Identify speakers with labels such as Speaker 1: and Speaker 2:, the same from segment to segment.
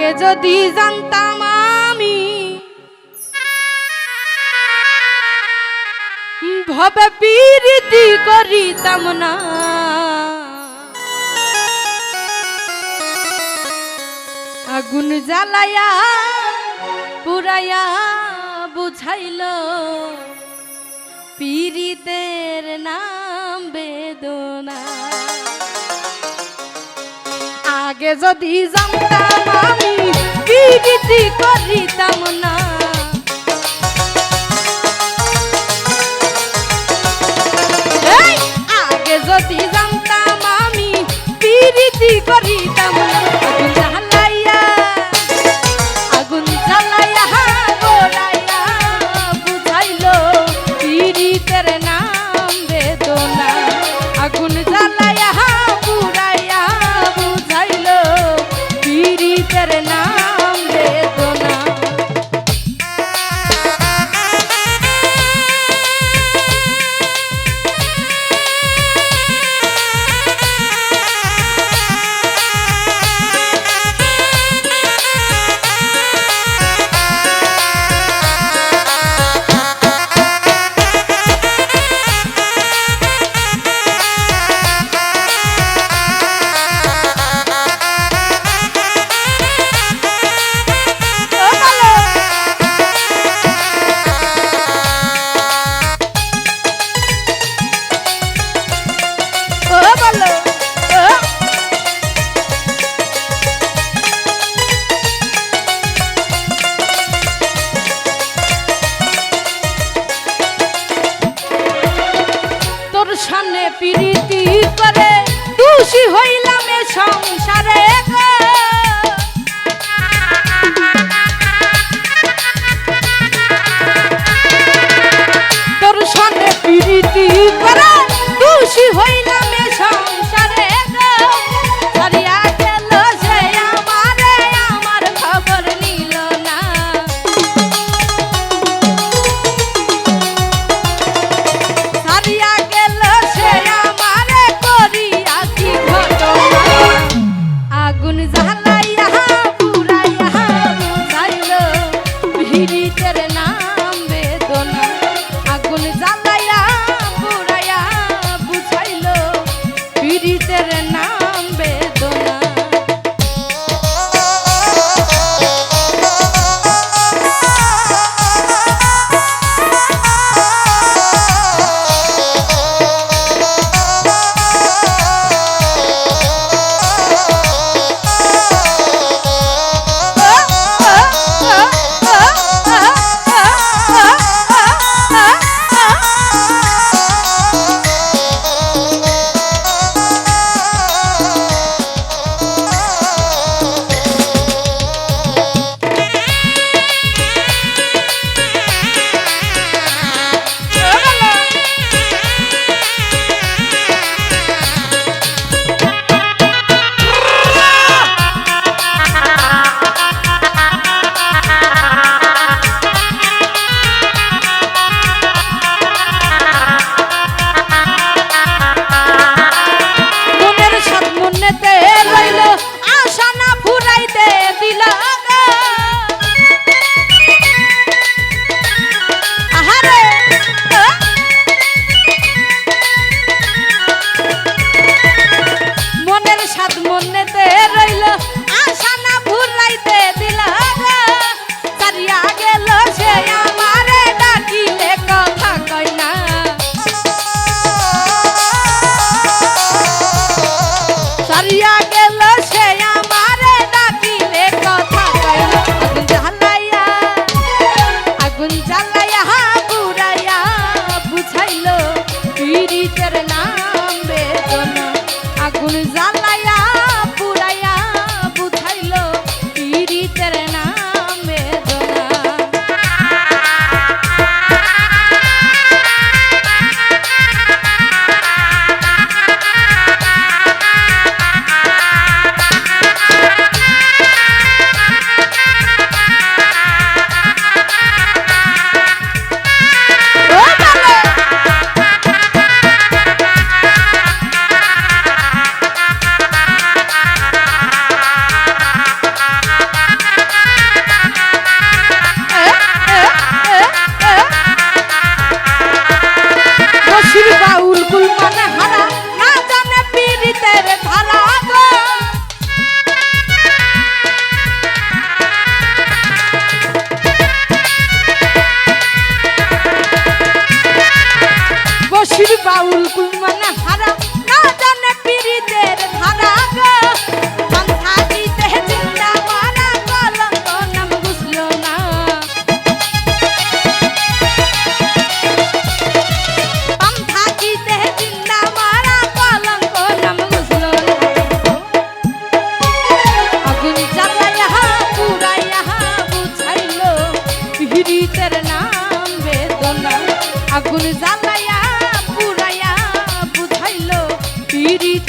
Speaker 1: আগে যদি জানতাম আমি ভবে পীরিতি করিতাম না। আগুন জ্বালায়া পুরাইয়া বুঝাইল পীরিতের নাম বেদনা। আগে যদি জানতাম আমি কি গীতি করিতাম না। খুশি হইলাম এ সংসারে। তোর সঙ্গে প্রীতি করা খুশি হই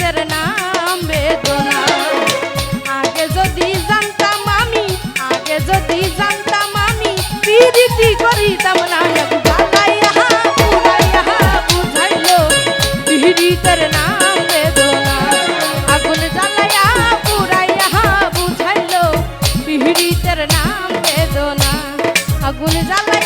Speaker 1: এর নাম বেদনা। আগে যদি জানতাম আমি, আগে যদি জানতাম আমি, পিরিতি করিতাম না আগুন জ্বালায়